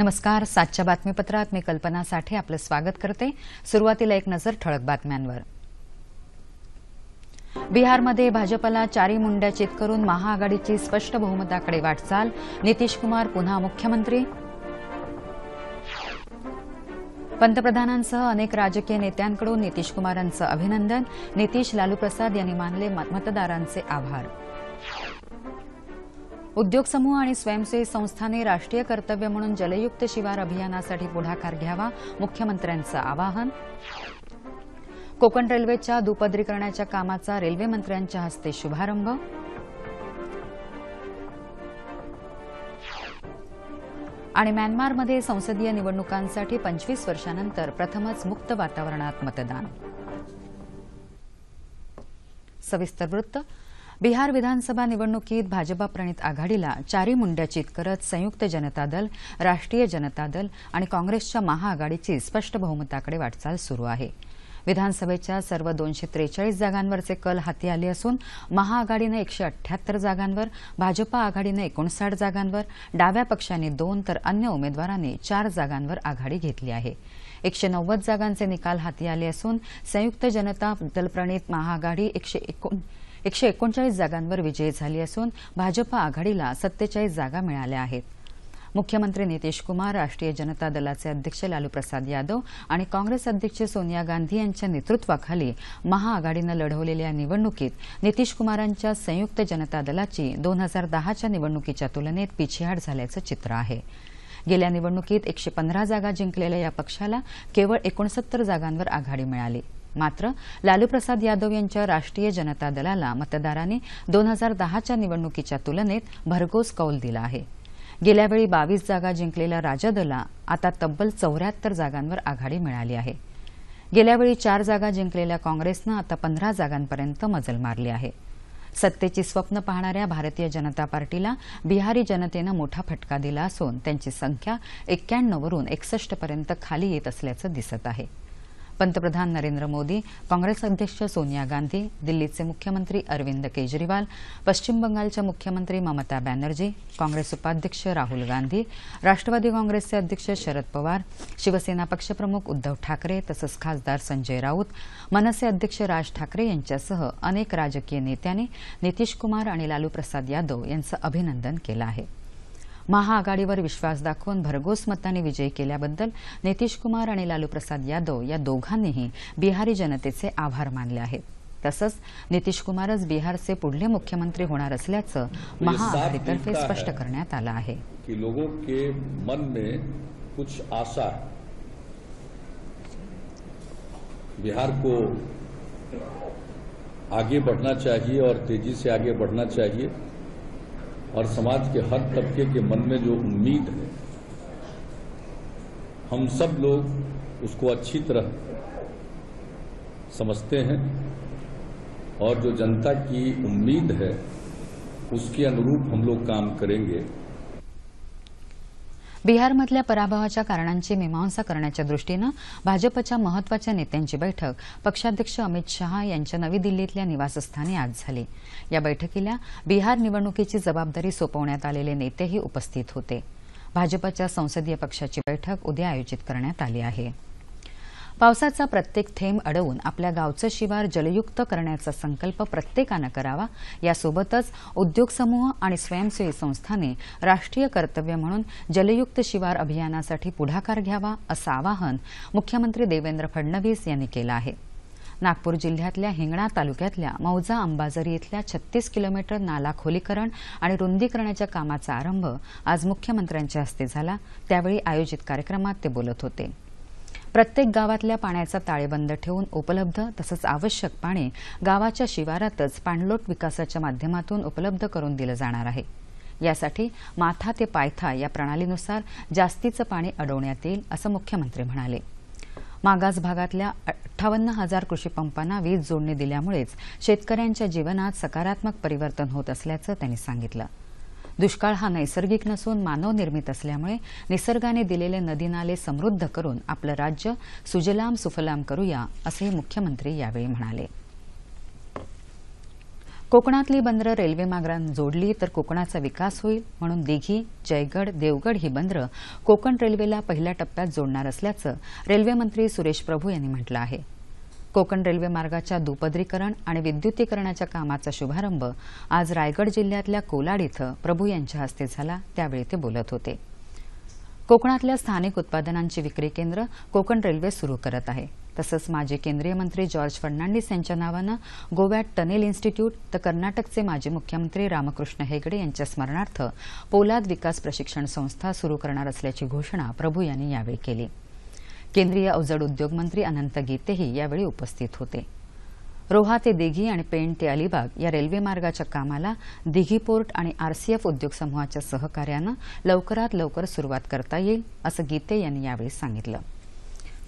नमस्कार सातच्या बातमीपत्रात मी कल्पना साठे आपलं स्वागत करते. सुरुवातीला एक नजर ठळक बातम्यांवर. बिहारमध्ये भाजपला चारी मुंड्या चित करून महाआघाडीची स्पष्ट बहुमताकडे वाटचाल. नितीश कुमार पुन्हा मुख्यमंत्री. पंतप्रधानांसह अनेक राजकीय नेत्यांकडून नितीश कुमारांचं अभिनंदन. नितीश लालू प्रसाद यांनी मानले मतदारांचे आभार. उद्योग समूह आणि स्वयंसेवी संस्थांनी राष्ट्रीय कर्तव्य म्हणून जलयुक्त शिवार अभियानासाठी पुढाकार घ्यावा मुख्यमंत्र्यांचं आवाहन. कोकण रेल्वेच्या दुपदरीकरणाच्या कामाचा रेल्वे मंत्र्यांच्या हस्ते शुभारंभ. आणि म्यानमारमध्ये संसदीय निवडणुकांसाठी पंचवीस वर्षानंतर प्रथमच मुक्त वातावरणात मतदान. सविस्तर वृत्त बिहार विधानसभा निवडणुकीत भाजपा प्रणित आघाडीला चारी मुंड्या चित करत संयुक्त जनता दल राष्ट्रीय जनता दल आणि काँग्रेसच्या महाआघाडीची स्पष्ट बहुमताकडे वाटचाल सुरू आहे. विधानसभेच्या सर्व दोनशे त्रेचाळीस जागांवरचे कल हाती आले असून महाआघाडीनं एकशे अठ्ठ्याहत्तर जागांवर भाजपा आघाडीनं एकोणसाठ जागांवर डाव्या पक्षांनी दोन तर अन्य उमेदवारांनी चार जागांवर आघाडी घेतली आहे. एकशे नव्वद जागांचे निकाल हाती आले असून संयुक्त जनता दलप्रणित महाआघाडी एकशे एकशे एकोणचाळीस जागांवर विजयी झाली असून भाजपा आघाडीला सत्तेचाळीस जागा मिळाल्या आहेत. मुख्यमंत्री नितीश कुमार राष्ट्रीय जनता दलाचे अध्यक्ष लालू प्रसाद यादव आणि काँग्रेस अध्यक्ष सोनिया गांधी यांच्या नेतृत्वाखाली महाआघाडीनं लढवलेल्या निवडणुकीत नितीश कुमारांच्या संयुक्त जनता दलाची दोन हजार दहाच्या निवडणुकीच्या तुलनेत पिछेहाट झाल्याचं चित्र आहे. गेल्या निवडणुकीत एकशे पंधरा जागा जिंकलेल्या या पक्षाला केवळ एकोणसत्तर जागांवर आघाडी मिळाली. मात्र लालू प्रसाद यादव यांच्या राष्ट्रीय जनता दलाला मतदारांनी दोन हजार दहाच्या निवडणुकीच्या तुलनेत भरघोस कौल दिला आहे. गेल्यावेळी बावीस जागा जिंकलेल्या राजदला आता तब्बल चौऱ्याहत्तर जागांवर आघाडी मिळाली आहे. गेल्यावेळी चार जागा जिंकलेल्या काँग्रेसनं आता पंधरा जागांपर्यंत मजल मारली आहे. सत्तेची स्वप्न पाहणाऱ्या भारतीय जनता पार्टीला बिहारी जनतेनं मोठा फटका दिला असून त्यांची संख्या एक्क्याण्णववरून एकसष्टपर्यंत खाली येत असल्याचं दिसत आहे. पंतप्रधान नरेंद्र मोदी काँग्रेस अध्यक्ष सोनिया गांधी दिल्लीचे मुख्यमंत्री अरविंद केजरीवाल पश्चिम बंगालच्या मुख्यमंत्री ममता बॅनर्जी काँग्रेस उपाध्यक्ष राहुल गांधी राष्ट्रवादी काँग्रेसचे अध्यक्ष शरद पवार शिवसेना पक्षप्रमुख उद्धव ठाकरे तसंच खासदार संजय राऊत मनसे अध्यक्ष राज ठाकरे यांच्यासह अनेक राजकीय नेत्यांनी नितीश कुमार आणि लालू प्रसाद यादव यांचं अभिनंदन केलं आहे. महाआघाडीवर विश्वास दाखवून भरघोस मतांनी विजयी केल्याबद्दल नितीश कुमार आणि लालू प्रसाद यादव या दोघांनीही बिहारी जनतेचे आभार मानले आहेत. तसंच नितीश कुमारच बिहारचे पुढले मुख्यमंत्री होणार असल्याचं महाआघाडीतर्फे स्पष्ट करण्यात आलं आहे. की लोगों के मन में कुछ आशा बिहार को आगे बढ़ना चाहिए और तेजी से आगे बढ़ना चाहिए। और समाज के हर तबके के मन में जो उम्मीद है, हम सब लोग उसको अच्छी तरह समझते हैं और जो जनता की उम्मीद है, उसके अनुरूप हम लोग काम करेंगे। बिहारमधल्या पराभवाच्या कारणांची मीमांसा करण्याच्या दृष्टीनं भाजपच्या महत्त्वाच्या नेत्यांची बैठक पक्षाध्यक्ष अमित शहा यांच्या नवी दिल्लीतल्या निवासस्थानी आज झाली. या बैठकीला बिहार निवडणुकीची जबाबदारी सोपवण्यात आलेले नेतेही उपस्थित होते. भाजपच्या संसदीय पक्षाची बैठक उद्या आयोजित करण्यात आली आहे. पावसाचा प्रत्येक थेंब अडवून आपल्या गावचं शिवार जलयुक्त करण्याचा संकल्प प्रत्येकानं करावा. यासोबतच उद्योग समूह आणि स्वयंसेवी संस्थांनी राष्ट्रीय कर्तव्य म्हणून जलयुक्त शिवार अभियानासाठी पुढाकार घ्यावा असं आवाहन मुख्यमंत्री देवेंद्र फडणवीस यांनी केलं आहे. नागपूर जिल्ह्यातल्या हिंगणा तालुक्यातल्या मौजा अंबाझरी इथल्या छत्तीस किलोमीटर नाला खोलीकरण आणि रुंदीकरणाच्या कामाचा आरंभ आज मुख्यमंत्र्यांच्या हस्ते झाला. त्यावेळी आयोजित कार्यक्रमात ते बोलत होते. प्रत्येक गावातल्या पाण्याचा ताळेबंद ठेवून उपलब्ध तसंच आवश्यक पाणी गावाच्या शिवारातच पाणलोट विकासाच्या माध्यमातून उपलब्ध करून दिलं जाणार आहे. यासाठी माथा ते पायथा या प्रणालीनुसार जास्तीचं पाणी अडवण्यात येईल असं मुख्यमंत्री म्हणाले. मागास भागातल्या अठ्ठावन्न हजार कृषीपंपांना वीज जोडणी दिल्यामुळेच शेतकऱ्यांच्या जीवनात सकारात्मक परिवर्तन होत असल्याचं त्यांनी सांगितलं. दुष्काळ हा नैसर्गिक नसून मानवनिर्मित असल्यामुळे निसर्गाने दिलेले नदी नाले समृद्ध करून आपलं राज्य सुजलाम सुफलाम करूया असंही मुख्यमंत्री यावेळी म्हणाले. कोकणातली बंदरं रेल्वे मार्गानं जोडली तर कोकणाचा विकास होईल म्हणून दिघी जयगड देवगड ही बंदरं कोकण रेल्वेला पहिल्या टप्प्यात जोडणार असल्याचं रेल्वेमंत्री सुरेश प्रभू यांनी म्हटलं आहे. कोकण रेल्वे मार्गाच्या दुपदरीकरण आणि विद्युतीकरणाच्या कामाचा शुभारंभ आज रायगड जिल्ह्यातल्या कोलाड इथं प्रभू यांच्या हस्ते झाला. त्यावेळी ते बोलत होते. कोकणातल्या स्थानिक उत्पादनांची विक्री केंद्र कोकण रेल्वे सुरू करत आहे. तसंच माजी केंद्रीय मंत्री जॉर्ज फर्नांडिस यांच्या नावानं गोव्यात टनेल इन्स्टिट्यूट तर कर्नाटकचे माजी मुख्यमंत्री रामकृष्ण हेगडे यांच्या स्मरणार्थ पोलाद विकास प्रशिक्षण संस्था सुरू करणार असल्याची घोषणा प्रभू यांनी यावेळी केली. केंद्रीय अवजड उद्योग मंत्री अनंत गीतेही यावेळी उपस्थित होते. रोहा ते दिघी आणि पेण ते अलिबाग या रेल्वे मार्गाच्या कामाला दिघी पोर्ट आणि आरसीएफ उद्योग समूहाच्या सहकार्यानं लवकरात लवकर सुरुवात करता येईल असं गीते यांनी यावेळी सांगितलं.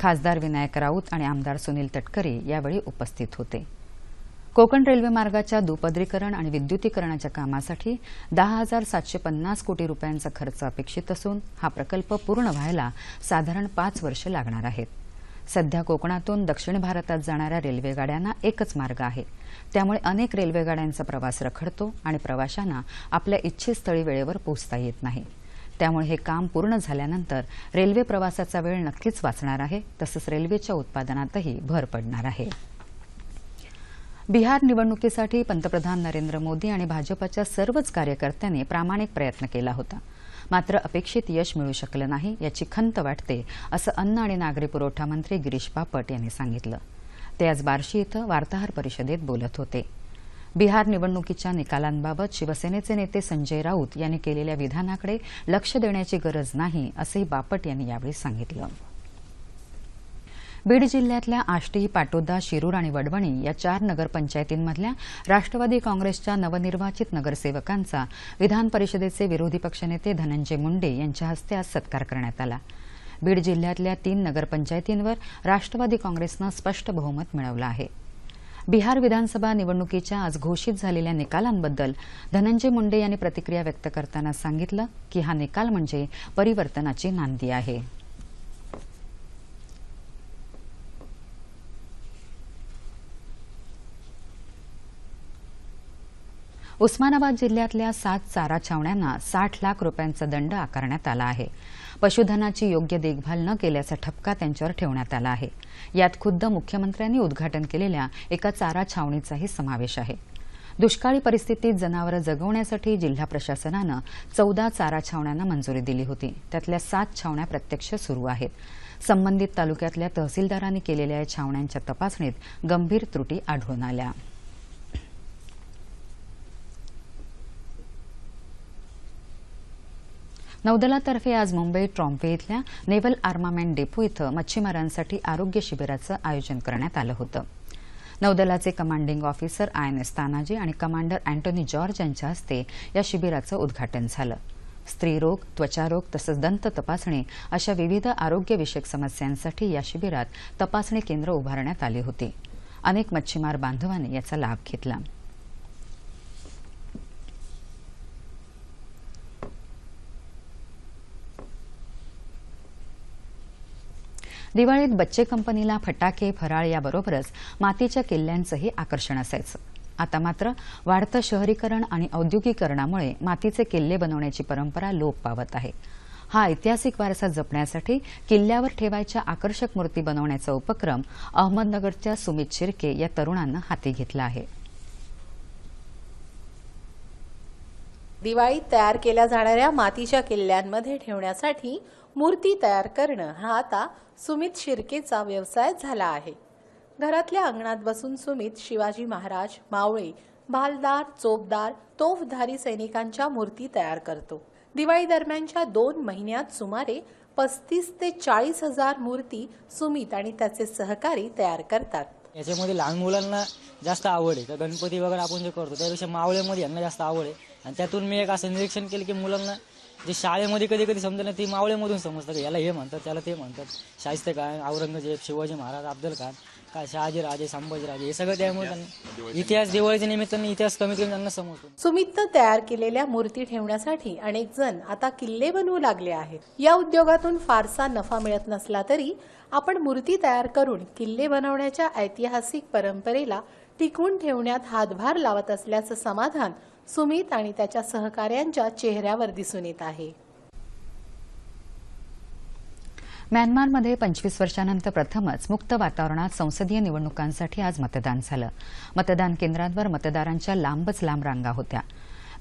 खासदार विनायक राऊत आणि आमदार सुनील तटकरे यावेळी उपस्थित होते. कोकण रेल्वे मार्गाच्या दुपदरीकरण आणि विद्युतीकरणाच्या कामासाठी दहा हजार सातशे पन्नास कोटी रुपयांचा खर्च अपेक्षित असून हा प्रकल्प पूर्ण व्हायला साधारण पाच वर्ष लागणार आहेत. सध्या कोकणातून दक्षिण भारतात जाणाऱ्या रेल्वेगाड्यांना एकच मार्ग आहे. त्यामुळे अनेक रेल्वेगाड्यांचा प्रवास रखडतो आणि प्रवाशांना आपल्या इच्छितस्थळी वेळेवर पोहोचता येत नाही. त्यामुळे हे काम पूर्ण झाल्यानंतर रेल्वे प्रवासाचा वेळ नक्कीच वाचणार आहे तसंच रेल्वेच्या उत्पादनातही भर पडणार आहे. बिहार निवडणुकीसाठी पंतप्रधान नरेंद्र मोदी आणि भाजपाच्या सर्वच कार्यकर्त्यांनी प्रामाणिक प्रयत्न केला होता. मात्र अपेक्षित यश मिळू शकलं नाही याची खंत वाटते असं अन्न आणि नागरी पुरवठा मंत्री गिरीश बापट यांनी सांगितलं. ते आज बार्शी इथं वार्ताहर परिषदेत बोलत होते. बिहार निवडणुकीच्या निकालांबाबत शिवसेनेचे नेते संजय राऊत यांनी केलेल्या विधानाकडे लक्ष देण्याची गरज नाही असंही बापट यांनी यावेळी सांगितलं. बीड जिल्ह्यातल्या आष्टी पाटोदा शिरूर आणि वडवणी या चार नगरपंचायतींमधल्या राष्ट्रवादी काँग्रेसच्या नवनिर्वाचित नगरसेवकांचा विधान परिषदेचे विरोधी पक्षनेते धनंजय मुंडे यांच्या हस्ते आज सत्कार करण्यात आला. बीड जिल्ह्यातल्या तीन नगरपंचायतींवर राष्ट्रवादी काँग्रेसनं स्पष्ट बहुमत मिळवलं आहे. बिहार विधानसभा निवडणुकीच्या आज घोषित झालेल्या निकालांबद्दल धनंजय मुंडे यांनी प्रतिक्रिया व्यक्त करताना सांगितलं की हा निकाल म्हणजे परिवर्तनाची नांदी आहे. उस्मानाबाद जिल्ह्यातल्या सात चारा छावण्यांना साठ लाख रुपयांचा दंड आकारण्यात आला आहे. पशुधनाची योग्य देखभाल न केल्याचा ठपका त्यांच्यावर ठेवण्यात आला आहे. यात खुद्द मुख्यमंत्र्यांनी उद्घाटन केलेल्या एका चारा छावणीचाही समावेश आहे. दुष्काळी परिस्थितीत जनावरं जगवण्यासाठी जिल्हा प्रशासनानं चौदा चारा छावण्यांना मंजुरी दिली होती. त्यातल्या सात छावण्या प्रत्यक्ष सुरू आहेत. संबंधित तालुक्यातल्या तहसीलदारांनी केलेल्या या छावण्यांच्या तपासणीत गंभीर त्रुटी आढळून आल्या. नौदलातर्फे आज मुंबई ट्रॉम्पे इथल्या नेव्हल आर्मामेंट डेपो इथं मच्छीमारांसाठी आरोग्य शिबिराचं आयोजन करण्यात आलं होतं. नौदलाचे commanding officer I N S Tanaji आणि कमांडर अँटोनी जॉर्ज यांच्या हस्ते या शिबिराचं उद्घाटन झालं. स्त्रीरोग त्वचारोग तसंच दंत तपासणी अशा विविध आरोग्यविषयक समस्यांसाठी या शिबिरात तपासणी केंद्र उभारण्यात आली होती. अनेक मच्छीमार बांधवांनी याचा लाभ घेतला. दिवाळीत बच्चे कंपनीला फटाके फराळ याबरोबरच मातीच्या किल्ल्यांचंही आकर्षण असायचं. आता मात्र वाढतं शहरीकरण आणि औद्योगिकरणामुळे मातीचे किल्ले बनवण्याची परंपरा लोप पावत आहे. हा ऐतिहासिक वारसा जपण्यासाठी किल्ल्यावर ठेवायच्या आकर्षक मूर्ती बनवण्याचा उपक्रम अहमदनगरच्या सुमित शिर्के या तरुणांना हाती घेतला आहे. दिवाळीत तयार केल्या जाणाऱ्या मातीच्या किल्ल्यांमध्ये ठेवण्यासाठी मूर्ती तयार करणं हा आता सुमित शिर्केचा व्यवसाय झाला आहे. घरातल्या अंगणात बसून सुमित शिवाजी महाराज मावळे भालदार चोपदार तोफधारी सैनिकांच्या मूर्ती तयार करतो. दिवाळी दरम्यानच्या दोन महिन्यात सुमारे पस्तीस ते चाळीस हजार मूर्ती सुमित आणि त्याचे सहकारी तयार करतात. याच्यामध्ये लहान मुलांना जास्त आवड आहे. तर गणपती वगैरे आपण जे करतो त्यापेक्षा मावळ्यामध्ये यांना जास्त आवड आहे. आणि त्यातून मी एक असं निरीक्षण केलं की मुलांना जे शाळेमध्ये कधी कधी समजलं नाही ती मावळ्यामधून समजतं याला हे म्हणतात त्याला ते म्हणतात. शाहिस्ते खान औरंगजेब शिवाजी महाराज अब्दुल खान काय शहाजी राजे संभाजी राजे हे सगळं त्यामुळे त्यांना इतिहास दिवाळीच्या निमित्ताने इतिहास कमीत कमी त्यांना समजतो सुमितनं तयार केलेल्या मूर्ती ठेवण्यासाठी अनेक जण आता किल्ले बनवू लागले आहेत. या उद्योगातून फारसा नफा मिळत नसला तरी आपण मूर्ती तयार करून किल्ले बनवण्याच्या ऐतिहासिक परंपरेला टिकवून ठेवण्यात हातभार लावत असल्याचं समाधान सुमित आणि त्याच्या सहकाऱ्यांच्या चेहऱ्यावर दिसून येत आहे. म्यानमारमध्ये पंचवीस वर्षानंतर प्रथमच मुक्त वातावरणात संसदीय निवडणुकांसाठी आज मतदान झालं. मतदान केंद्रांवर मतदारांच्या लांबच लांब रांगा होत्या.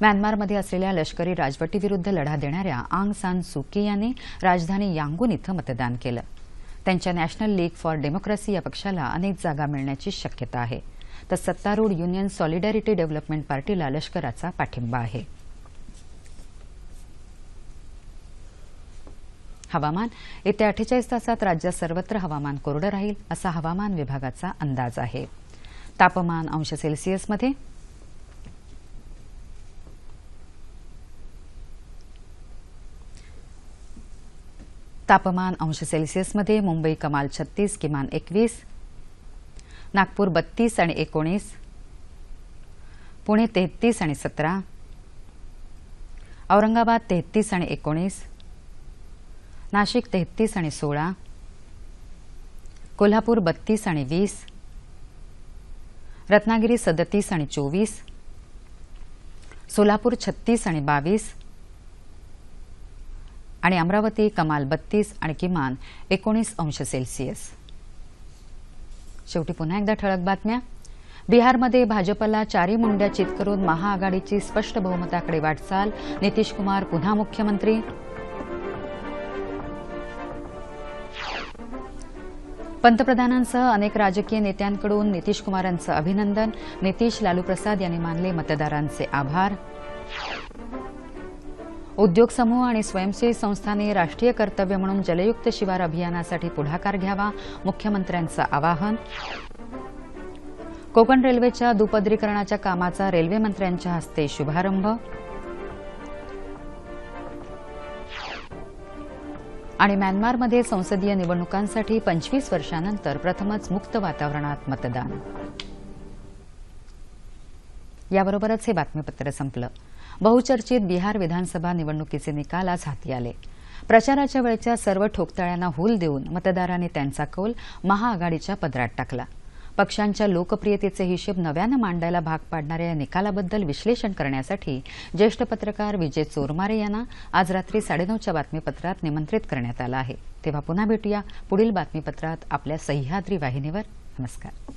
म्यानमारमध्ये असलेल्या लष्करी राजवटीविरुद्ध लढा देणाऱ्या आंग सान सुकी यांनी राजधानी यांगून इथं मतदान केलं. त्यांच्या नॅशनल लीग फॉर डेमोक्रेसी या पक्षाला अनेक जागा मिळण्याची शक्यता आहे. तर सत्तारूढ युनियन सॉलिडॅरिटी डेव्हलपमेंट पार्टीला लष्कराचा पाठिंबा आहे. हवामान. येत्या अठ्ठेचाळीस तासात राज्यात सर्वत्र हवामान कोरडं राहील असा हवामान विभागाचा अंदाज आहे. तापमान अंश सेल्सिअसमध्ये तापमान अंश सेल्सिअसमध्ये मुंबई कमाल छत्तीस किमान एकवीस नागपूर बत्तीस आणि एकोणीस पुणे तेहतीस आणि सतरा औरंगाबाद तेहतीस आणि एकोणीस नाशिक तेहतीस आणि सोळा कोल्हापूर बत्तीस आणि वीस रत्नागिरी सदतीस आणि चोवीस सोलापूर छत्तीस आणि बावीस आणि अमरावती कमाल बत्तीस आणि किमान एकोणीस अंश सेल्सिअस. शेवटी पुन्हा एकदा ठळक बातम्या. बिहारमध्ये भाजपला चारी मुंड्या चित करून महाआघाडीची स्पष्ट बहुमताकडे वाटचाल. नितीश कुमार पुन्हा मुख्यमंत्री. पंतप्रधानांसह अनेक राजकीय नेत्यांकडून नितीश कुमारांचं अभिनंदन. नितीश लालू प्रसाद यांनी मानले मतदारांचे आभार. उद्योग समूह आणि स्वयंसेवी संस्थांनी राष्ट्रीय कर्तव्य म्हणून जलयुक्त शिवार अभियानासाठी पुढाकार घ्यावा मुख्यमंत्र्यांचं आवाहन. कोकण रेल्वेच्या दुपदरीकरणाच्या कामाचा रेल्वेमंत्र्यांच्या हस्ते शुभारंभ. आणि म्यानमारमध्ये संसदीय निवडणुकांसाठी पंचवीस वर्षानंतर प्रथमच मुक्त वातावरणात मतदान. याबरोबरच हे बातमीपत्र संपलं. बहुचर्चित बिहार विधानसभा निवडणुकीचे निकाल आज हाती आले. प्रचाराच्या वेळच्या सर्व ठोकताळ्यांना हूल देऊन मतदारांनी त्यांचा कौल महाआघाडीच्या पदरात टाकला. पक्षांच्या लोकप्रियतेचे हिशेब नव्यानं मांडायला भाग पाडणाऱ्या या निकालाबद्दल विश्लेषण करण्यासाठी ज्येष्ठ पत्रकार विजय चोरमारे यांना आज रात्री साडेनऊच्या बातमीपत्रात निमंत्रित करण्यात आलं आहे. तेव्हा पुन्हा भेटूया पुढील बातमीपत्रात आपल्या सह्याद्री वाहिनीवर. नमस्कार.